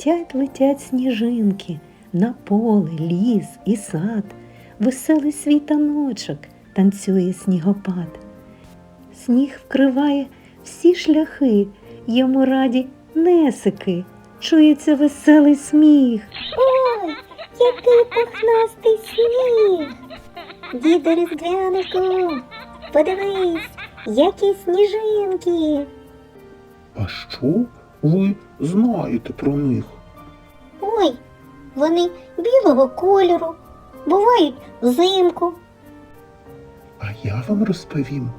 Летять, летять сніжинки на поле, ліс і сад. Веселий світаночок танцює снігопад. Сніг вкриває всі шляхи, йому раді несики, чується веселий сміх. Ой, який пухнастий сніг. Діду Різдвянику, подивись, які сніжинки. А що ви знаєте про них? Ой, вони білого кольору, бувають взимку. А я вам розповім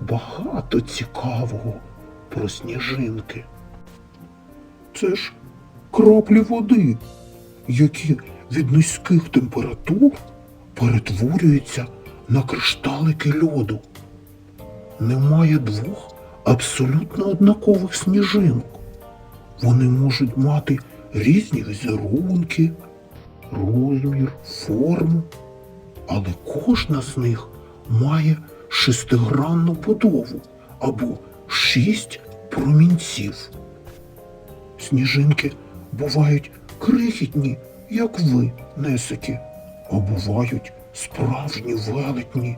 багато цікавого про сніжинки. Це ж краплі води, які від низьких температур перетворюються на кришталики льоду. Немає двох абсолютно однакових сніжинок. Вони можуть мати різні візерунки, розмір, форму, але кожна з них має шестигранну будову або шість промінців. Сніжинки бувають крихітні, як ви, несики, а бувають справжні велетні.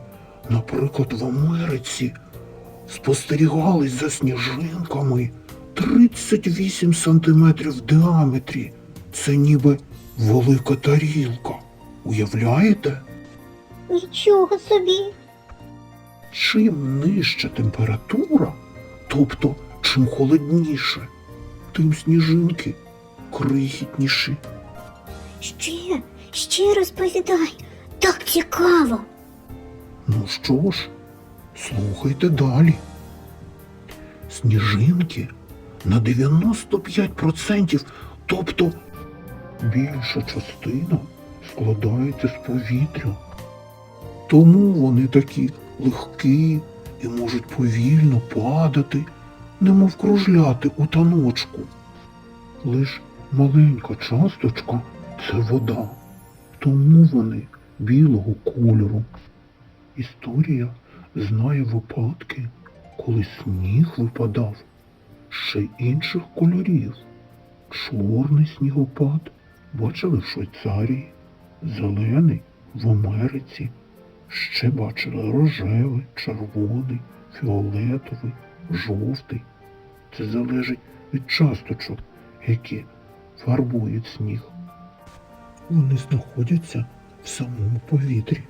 Наприклад, в Америці спостерігались за сніжинками 38 сантиметрів в діаметрі. Це ніби велика тарілка. Уявляєте? Нічого собі. Чим нижча температура, тобто чим холодніше, тим сніжинки крихітніші. Ще, ще розповідай. Так цікаво. Ну що ж, слухайте далі. Сніжинки на 95%, тобто більша частина складається з повітря. Тому вони такі легкі і можуть повільно падати, немов кружляти у таночку. Лиш маленька часточка це вода, тому вони білого кольору. Історія знає випадки, коли сніг випадав ще інших кольорів. Чорний снігопад бачили в Швейцарії, зелений в Америці. Ще бачили рожевий, червоний, фіолетовий, жовтий. Це залежить від часточок, які фарбують сніг. Вони знаходяться в самому повітрі.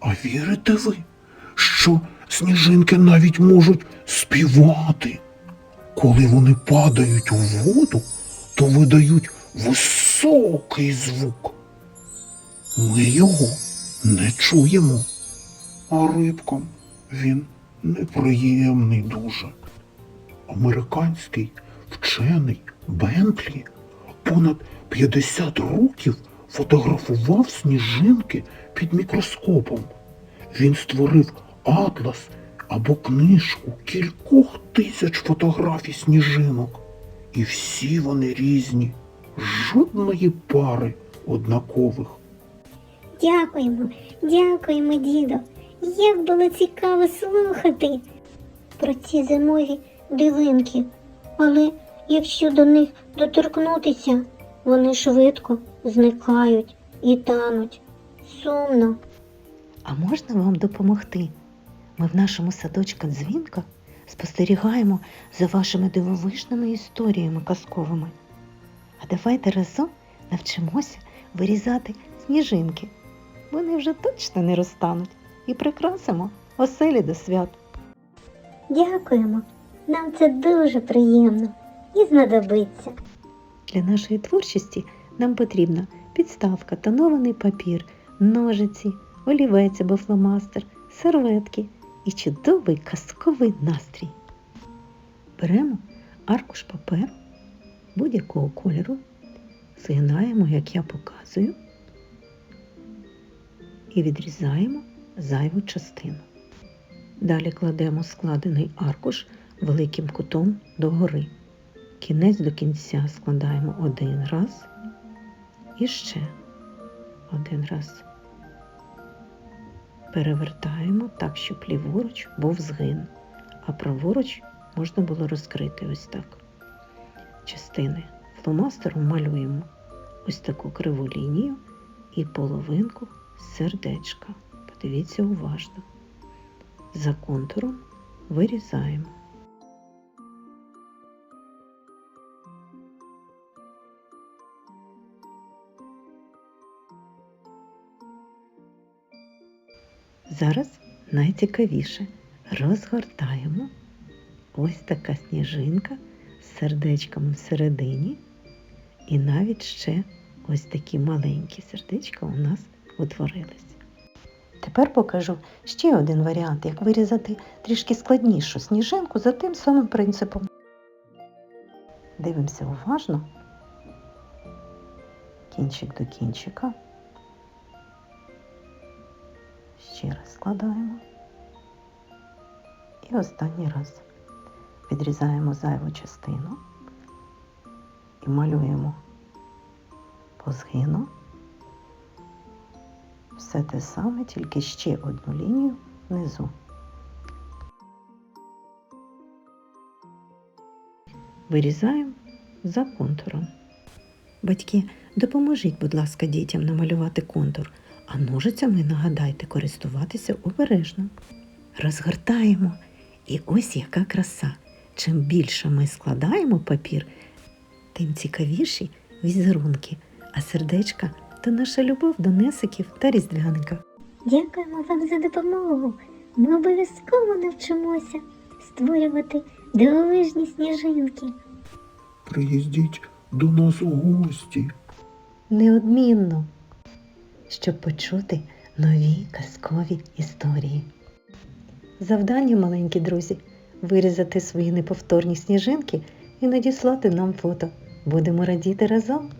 А вірите ви, що сніжинки навіть можуть співати? Коли вони падають у воду, то видають високий звук. Ми його не чуємо, а рибкам він неприємний дуже. Американський вчений Бентлі понад 50 років фотографував сніжинки під мікроскопом. Він створив атлас або книжку кількох тисяч фотографій сніжинок. І всі вони різні, жодної пари однакових. Дякуємо, дякуємо, дідо. Як було цікаво слухати про ці зимові дивинки. Але якщо до них доторкнутися, вони швидко зникають і тануть. Сумно. А можна вам допомогти? Ми в нашому садочку дзвінка спостерігаємо за вашими дивовижними історіями казковими. А давайте разом навчимося вирізати сніжинки. Вони вже точно не розтануть і прикрасимо оселі до свят. Дякуємо. Нам це дуже приємно і знадобиться. Для нашої творчості нам потрібна підставка, тонований папір, ножиці, олівець або фломастер, серветки і чудовий казковий настрій. Беремо аркуш паперу будь-якого кольору, згинаємо, як я показую, і відрізаємо зайву частину. Далі кладемо складений аркуш великим кутом догори. Кінець до кінця складаємо один раз і ще один раз. Перевертаємо так, щоб ліворуч був згин, а праворуч можна було розкрити ось так. Частини фломастером малюємо ось таку криву лінію і половинку сердечка. Подивіться уважно. За контуром вирізаємо. Зараз найцікавіше розгортаємо ось така сніжинка з сердечком всередині, і навіть ще ось такі маленькі сердечка у нас утворились. Тепер покажу ще один варіант, як вирізати трішки складнішу сніжинку за тим самим принципом. Дивимося уважно. Кінчик до кінчика. Ще раз складаємо. І останній раз відрізаємо зайву частину і малюємо по згину все те саме, тільки ще одну лінію внизу. Вирізаємо за контуром. Батьки, допоможіть, будь ласка, дітям намалювати контур, а ножицями нагадайте користуватися обережно. Розгортаємо. І ось яка краса. Чим більше ми складаємо папір, тим цікавіші візерунки, а сердечка то наша любов до несиків та різдвяника. Дякуємо вам за допомогу. Ми обов'язково навчимося створювати дивовижні сніжинки. Приїздіть до нас у гості. Неодмінно, щоб почути нові казкові історії. Завдання, маленькі друзі, вирізати свої неповторні сніжинки і надіслати нам фото. Будемо радіти разом.